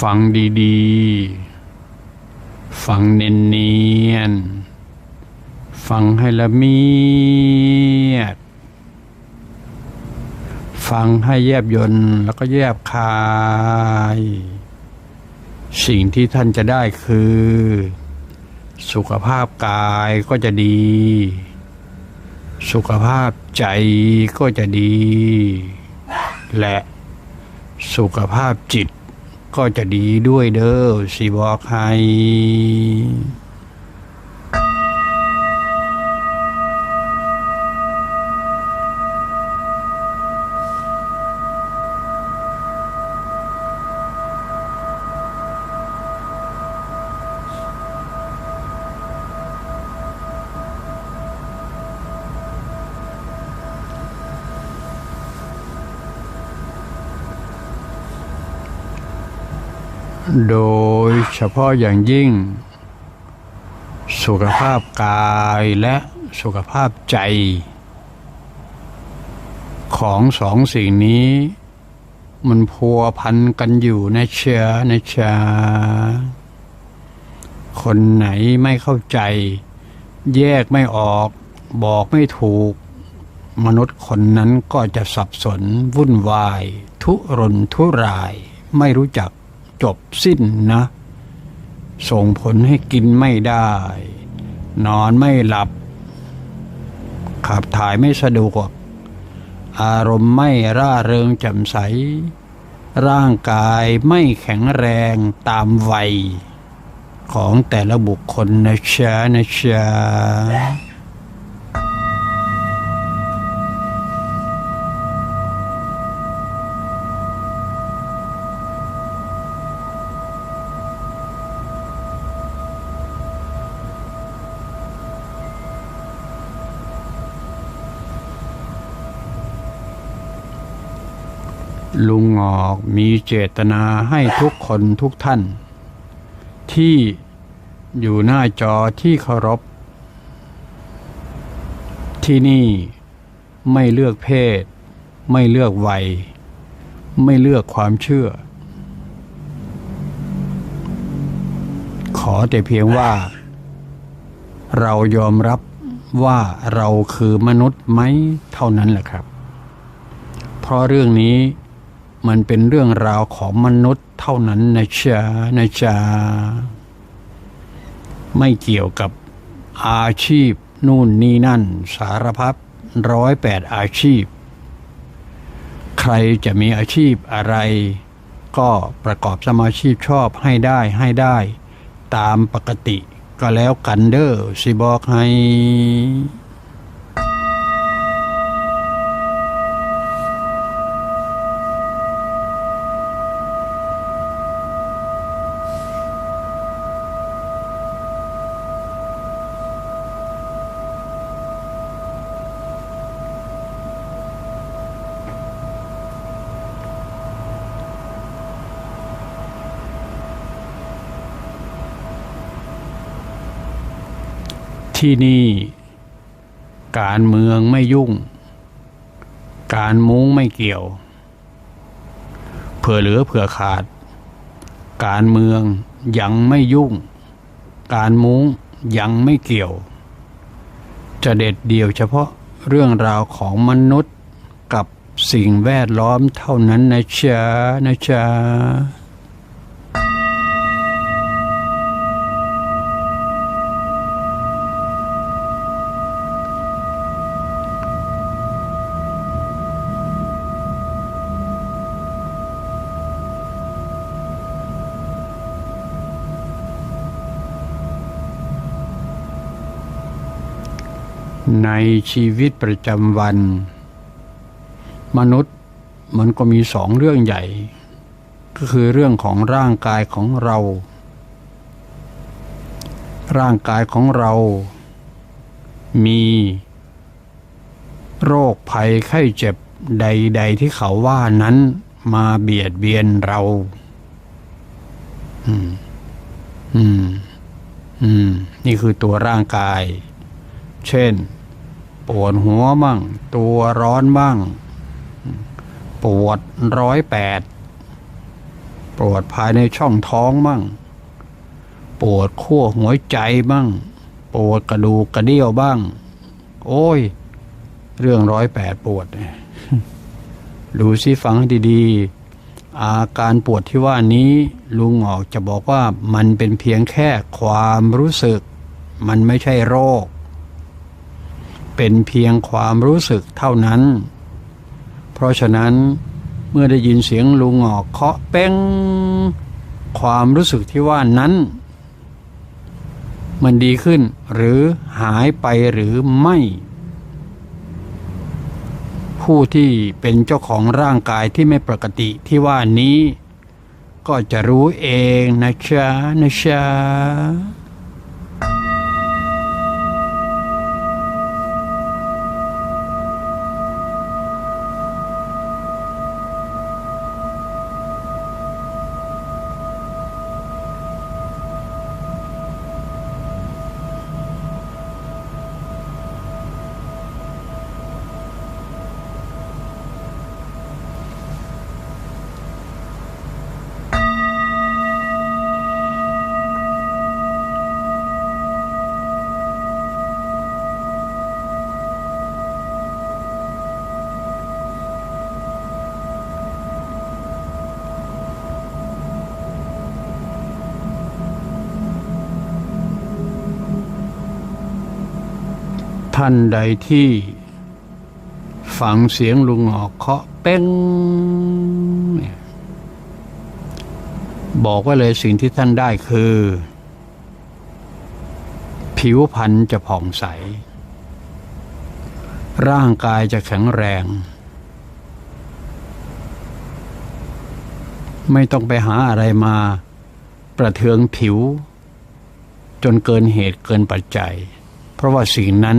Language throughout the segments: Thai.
ฟังดีๆ ฟังเนียนๆ ฟังให้ละเมียด ฟังให้แยบยนแล้วก็แยบคาย สิ่งที่ท่านจะได้คือ สุขภาพกายก็จะดี สุขภาพใจก็จะดี และสุขภาพจิต ก็จะดีด้วยเด้อสิบอกให้ โดยเฉพาะอย่างยิ่ง สุขภาพกายและสุขภาพใจ ของสองสิ่งนี้ มันพัวพันกันอยู่นะเชียนะชาคนไหนไม่เข้าใจ แยกไม่ออกบอกไม่ถูก มนุษย์คนนั้นก็จะสับสนวุ่นวาย ทุรนทุรายไม่รู้จัก จบสิ้นนะ ส่งผลให้กินไม่ได้ นอนไม่หลับ ขับถ่ายไม่สะดวก อารมณ์ไม่ร่าเริงแจ่มใส ร่างกายไม่แข็งแรงตามวัย ของแต่ละบุคคลนะจ๊ะนะจ๊ะ ลุงออกมีเจตนาให้ทุกคนทุกท่าน ที่อยู่หน้าจอที่เคารพ ที่นี่ไม่เลือกเพศ ไม่เลือกวัย ไม่เลือกความเชื่อ ขอแต่เพียงว่า เรายอมรับว่าเราคือมนุษย์ไหมเท่านั้นแหละครับ เพราะเรื่องนี้ มันเป็นเรื่องราวของมนุษย์เท่านั้นนะจ๊ะนะจ๊ะไม่เกี่ยวกับอาชีพนู่นนี่นั่น สารพัดร้อยแปดอาชีพ ใครจะมีอาชีพอะไร ก็ประกอบสมาชีพชอบให้ได้ให้ได้ ตามปกติก็แล้วกันเด้อสิบอกให้ ที่นี่ การเมืองไม่ยุ่ง การมุ้งไม่เกี่ยว เผื่อเหลือเผื่อขาด การเมืองยังไม่ยุ่ง การมุ้งยังไม่เกี่ยว จะเด็ดเดี่ยวเฉพาะเรื่องราวของมนุษย์กับสิ่งแวดล้อมเท่านั้นนะจ๊ะนะจ๊ะ ในชีวิตประจำวัน มนุษย์มันก็มีสองเรื่องใหญ่ ก็คือเรื่องของร่างกายของเรา ร่างกายของเรา มีโรคภัยไข้เจ็บใด ๆ ที่เขาว่านั้นมาเบียดเบียนเรา อืม อืม อืม นี่คือตัวร่างกาย เช่น ปวดหัวบ้าง ตัวร้อนบ้าง ปวดร้อยแปดปวดภายในช่องท้องบ้าง ปวดขั้วหัวใจบ้าง ปวดกระดูกกระเดี่ยวบ้าง โอ้ย เรื่องร้อยแปดปวดดูสิฟังให้ดีๆ อาการปวดที่ว่านี้ลุงออกจะบอกว่ามันเป็นเพียงแค่ความรู้สึก มันไม่ใช่โรค เป็นเพียงความรู้สึกเท่านั้น เพราะฉะนั้นเมื่อได้ยินเสียงลุงออกเคาะเป้งความรู้สึกที่ว่านั้น มันดีขึ้นหรือหายไปหรือไม่ ผู้ที่เป็นเจ้าของร่างกายที่ไม่ปกติที่ว่านี้ ก็จะรู้เองนะจ๊ะนะจ๊ะ ท่านใดที่ฟังเสียงลุงออกเคาะเป้งเนี่ยบอกไว่าเลยสิ่งที่ท่านได้คือ ผิวพรรณจะผ่องใส ร่างกายจะแข็งแรง ไม่ต้องไปหาอะไรมาประเทืองผิว จนเกินเหตุเกินปัจจัย เพราะว่าสิ่งนั้น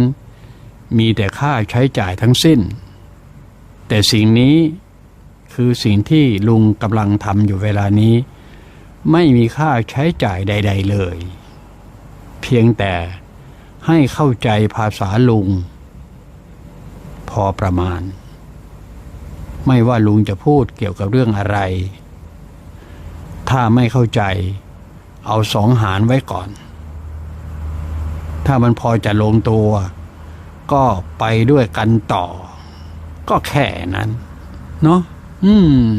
มีแต่ค่าใช้จ่ายทั้งสิ้น แต่สิ่งนี้คือสิ่งที่ลุงกำลังทำอยู่เวลานี้ ไม่มีค่าใช้จ่ายใด ๆ เลย เพียงแต่ให้เข้าใจภาษาลุง พอประมาณ ไม่ว่าลุงจะพูดเกี่ยวกับเรื่องอะไร ถ้าไม่เข้าใจ เอาสองหารไว้ก่อน ถ้ามันพอจะลงตัว ก็ไปด้วยกันต่อ ก็แค่นั้น เนาะอืม